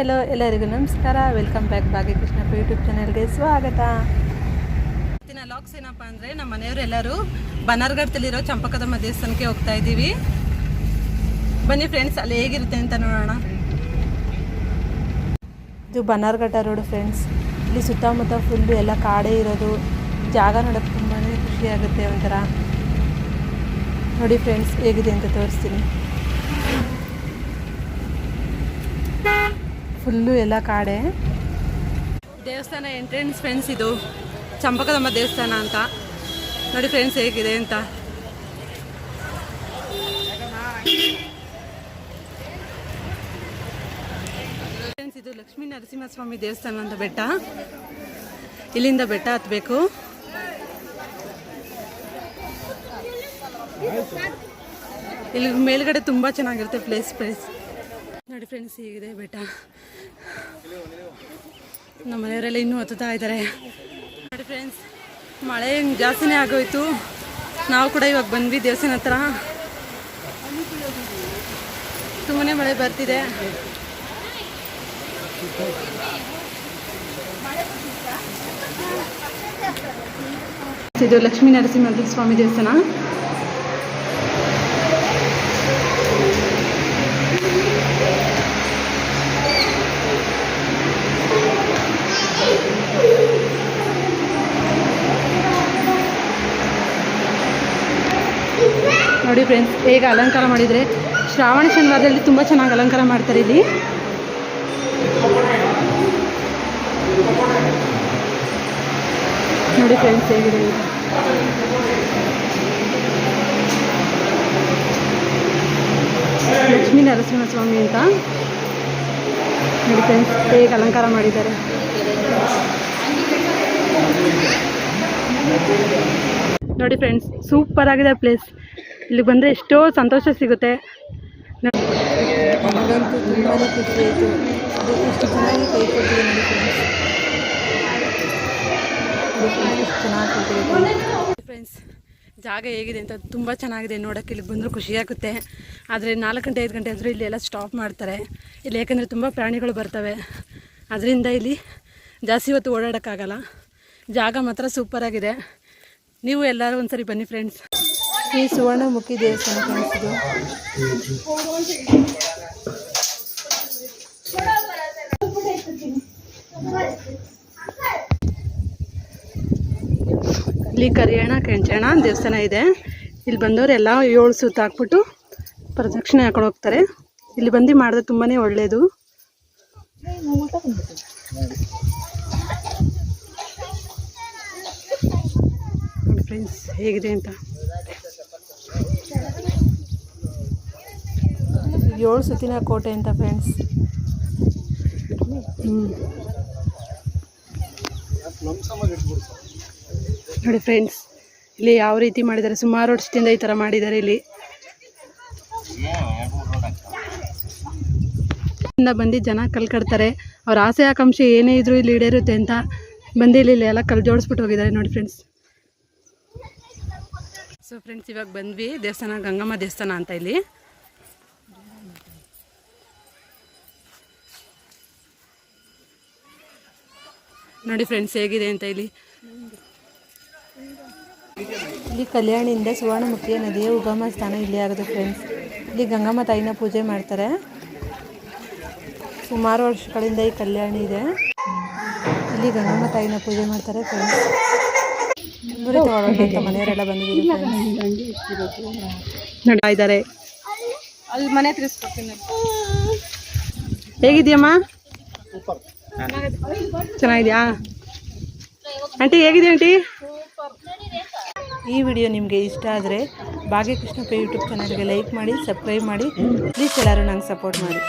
Hello ಎಲ್ಲರಿಗೂ ನಮಸ್ಕಾರ. Welcome back ಭಾಗ್ಯಕೃಷ್ಣಪ್ಪ YouTube ಚಾನಲ್ಗೆ ಸ್ವಾಗತ. ಇವತ್ತಿನ ಲಾಕ್ಸ್ ಏನಪ್ಪ ಅಂದರೆ ನಮ್ಮ ಮನೆಯವರೆಲ್ಲರೂ ಬನ್ನರ್ಘಟ್ಟದಲ್ಲಿರೋ ಚಂಪಕದಮ್ಮ ದೇವಸ್ಥಾನಕ್ಕೆ ಹೋಗ್ತಾ ಇದ್ದೀವಿ. ಬನ್ನಿ ಫ್ರೆಂಡ್ಸ್ ಅಲ್ಲಿ ಹೇಗಿರುತ್ತೆ ಅಂತ ನೋಡೋಣ. ಇದು ಬನ್ನರ್ಘಟ್ಟ ರೋಡ್ ಫ್ರೆಂಡ್ಸ್ ಇಲ್ಲಿ ಸುತ್ತಮುತ್ತ ಫುಲ್ಲು ಎಲ್ಲ ಕಾಡೇ ಇರೋದು. ಜಾಗ ನೋಡೋಕ್ಕೆ ತುಂಬಾ ಖುಷಿಯಾಗುತ್ತೆ ಒಂಥರ. ನೋಡಿ ಫ್ರೆಂಡ್ಸ್ ಹೇಗಿದೆ ಅಂತ ತೋರಿಸ್ತೀನಿ. ಫುಲ್ಲು ಎಲ್ಲ ಕಾಡೆ. ದೇವಸ್ಥಾನ ಎಂಟ್ರೆನ್ಸ್ ಫ್ರೆಂಡ್ಸ್ ಇದು. ಚಂಪಕದಮ್ಮ ದೇವಸ್ಥಾನ ಅಂತ. ನೋಡಿ ಫ್ರೆಂಡ್ಸ್ ಹೇಗಿದೆ ಅಂತ. ಫ್ರೆಂಡ್ಸ್ ಇದು ಲಕ್ಷ್ಮೀ ನರಸಿಂಹಸ್ವಾಮಿ ದೇವಸ್ಥಾನ ಅಂತ ಬೆಟ್ಟ. ಇಲ್ಲಿಂದ ಬೆಟ್ಟ ಹತ್ತಬೇಕು ಇಲ್ಲಿ ಮೇಲ್ಗಡೆ ತುಂಬ ಚೆನ್ನಾಗಿರುತ್ತೆ ಪ್ಲೇಸ್ ಪ್ಲೇಸ್ ನೋಡಿ ಫ್ರೆಂಡ್ಸ್ ಹೀಗಿದೆ ಬೆಟ್ಟ? ನಮ್ಮ ಮನೆಯವರೆಲ್ಲ ಇನ್ನೂ ಹತ್ತುತ್ತಾ ಇದ್ದಾರೆ. ನೋಡಿ ಫ್ರೆಂಡ್ಸ್ ಮಳೆ ಜಾಸ್ತಿನೇ ಆಗೋಯ್ತು. ನಾವು ಕೂಡ ಇವಾಗ ಬಂದ್ವಿ ದೇವಸ್ಥಾನ ಹತ್ರ. ತುಂಬನೇ ಮಳೆ ಬರ್ತಿದೆ. ಇದು ಲಕ್ಷ್ಮೀ ನರಸಿಂಹ ಸ್ವಾಮಿ ದೇವಸ್ಥಾನ. ನೋಡಿ ಫ್ರೆಂಡ್ಸ್ ಹೇಗೆ ಅಲಂಕಾರ ಮಾಡಿದರೆ. ಶ್ರಾವಣ ಶನಿವಾರದಲ್ಲಿ ತುಂಬ ಚೆನ್ನಾಗಿ ಅಲಂಕಾರ ಮಾಡ್ತಾರೆ ಇಲ್ಲಿ. ನೋಡಿ ಫ್ರೆಂಡ್ಸ್ ಹೇಗಿದೆ ಲಕ್ಷ್ಮೀ ನರಸಿಂಹ ಸ್ವಾಮಿ ಅಂತ. ನೋಡಿ ಫ್ರೆಂಡ್ಸ್ ಹೇಗೆ ಅಲಂಕಾರ ಮಾಡಿದ್ದಾರೆ. ನೋಡಿ ಫ್ರೆಂಡ್ಸ್ ಸೂಪರ್ ಆಗಿದೆ ಪ್ಲೇಸ್ ಇಲ್ಲಿ ಬಂದರೆ ಎಷ್ಟೋ ಸಂತೋಷ ಸಿಗುತ್ತೆ. ನನಗಂತೂ ತುಂಬಾ ಖುಷಿ ಆಯಿತು. ಅದು ಎಷ್ಟು ಚೆನ್ನಾಗಿ ಕೈ ಕೊಟ್ಟಿದೆ ಫ್ರೆಂಡ್ಸ್ ಚೆನ್ನಾಗಿ ಫ್ರೆಂಡ್ಸ್ ಜಾಗ ಹೇಗಿದೆ ಅಂತ ತುಂಬ ಚೆನ್ನಾಗಿದೆ ನೋಡೋಕ್ಕೆ ಇಲ್ಲಿ ಬಂದರೂ ಖುಷಿಯಾಗುತ್ತೆ ಆದರೆ ನಾಲ್ಕು ಗಂಟೆ ಐದು ಗಂಟೆ ಅಂದರೆ ಇಲ್ಲಿ ಎಲ್ಲ ಸ್ಟಾಪ್ ಮಾಡ್ತಾರೆ. ಇಲ್ಲಿ ಯಾಕಂದರೆ ತುಂಬ ಪ್ರಾಣಿಗಳು ಬರ್ತವೆ. ಅದರಿಂದ ಇಲ್ಲಿ ಜಾಸ್ತಿ ಹೊತ್ತು ಓಡಾಡೋಕ್ಕಾಗಲ್ಲ. ಜಾಗ ಮಾತ್ರ ಸೂಪರಾಗಿದೆ ನೀವು ಎಲ್ಲರೂ ಒಂದ್ಸರಿ ಬನ್ನಿ ಫ್ರೆಂಡ್ಸ್ ಈ ಸುವರ್ಣಮುಖಿ ದೇವಸ್ಥಾನ ಕಾಣಿಸಿದೆ ಇಲ್ಲಿ ಕರಿಯಣ, ಕೆಂಚಣ ದೇವಸ್ಥಾನ ಇದೆ. ಇಲ್ಲಿ ಬಂದವರೆಲ್ಲ ಏಳು ಸುತ್ತ ಹಾಕ್ಬಿಟ್ಟು ಪ್ರದಕ್ಷಿಣೆ ಹಾಕೊಂಡು ಹೋಗ್ತಾರೆ. ಇಲ್ಲಿ ಬಂದು ಮಾಡಿದ್ರೆ ತುಂಬಾ ಒಳ್ಳೆಯದು ಫ್ರೆಂಡ್ಸ್ ಹೇಗಿದೆ ಅಂತ. ಏಳು ಸುತ್ತಿನ ಕೋಟೆ ಅಂತ ಫ್ರೆಂಡ್ಸ್ ನೋಡಿ ಫ್ರೆಂಡ್ಸ್ ಇಲ್ಲಿ ಯಾವ ರೀತಿ ಮಾಡಿದ್ದಾರೆ, ಸುಮಾರು ವರ್ಷದಿಂದ ಈ ಥರ ಮಾಡಿದ್ದಾರೆ ಇಲ್ಲಿ. ಬಂದು ಜನ ಕಲ್ ಕಡ್ತಾರೆ ಅವ್ರ ಆಸೆ, ಆಕಾಂಕ್ಷೆ ಏನೇ ಇದ್ರೂ ಇಲ್ಲಿ ಈಡೇರುತ್ತೆ ಅಂತ ಬಂದು ಇಲ್ಲಿ ಎಲ್ಲ ಕಲ್ ಜೋಡಿಸ್ಬಿಟ್ಟು ಹೋಗಿದ್ದಾರೆ ನೋಡಿ ಫ್ರೆಂಡ್ಸ್ ಸೊ ಫ್ರೆಂಡ್ಸ್ ಇವಾಗ ಬಂದ್ವಿ. ದೇವಸ್ಥಾನ, ಗಂಗಮ್ಮ ದೇವಸ್ಥಾನ ಅಂತ ಇಲ್ಲಿ. ನೋಡಿ ಫ್ರೆಂಡ್ಸ್ ಹೇಗಿದೆ ಅಂತ ಇಲ್ಲಿ. ಇಲ್ಲಿ ಕಲ್ಯಾಣಿಯಿಂದ ಸುವರ್ಣಮುಖಿಯ ನದಿಯ ಉಗಮ ಸ್ಥಾನ ಇಲ್ಲಿ ಆಗುತ್ತೆ ಫ್ರೆಂಡ್ಸ್ ಇಲ್ಲಿ ಗಂಗಮ್ಮ ತಾಯಿನ ಪೂಜೆ ಮಾಡ್ತಾರೆ. ಸುಮಾರು ವರ್ಷಗಳಿಂದ ಈ ಕಲ್ಯಾಣಿ ಇದೆ. ಇಲ್ಲಿ ಗಂಗಮ್ಮ ತಾಯಿನ ಪೂಜೆ ಮಾಡ್ತಾರೆ ಫ್ರೆಂಡ್ಸ್ ತುಂಬಾ ತಗೊಳ್ಳೋಣ ಅಂತ ಮನೆಯವರೆಲ್ಲ ಇದ್ದಾರೆ ಅಲ್ಲಿ ಮನೆ ತಿರ್ಸ್ಕೊಡ್ತೀನಿ. ಹೇಗಿದೆಯಮ್ಮ ಚೆನ್ನಾಗಿದೆಯಾ? ಆಂಟಿ ಹೇಗಿದೆ ಆಂಟಿ? ಈ ವಿಡಿಯೋ ನಿಮಗೆ ಇಷ್ಟ ಆದರೆ ಭಾಗ್ಯಕೃಷ್ಣಪ್ಪ ಯೂಟ್ಯೂಬ್ ಚಾನಲ್ಗೆ ಲೈಕ್ ಮಾಡಿ ಸಬ್ಸ್ಕ್ರೈಬ್ ಮಾಡಿ. ಪ್ಲೀಸ್ ಎಲ್ಲರೂ ನಂಗೆ ಸಪೋರ್ಟ್ ಮಾಡಿ.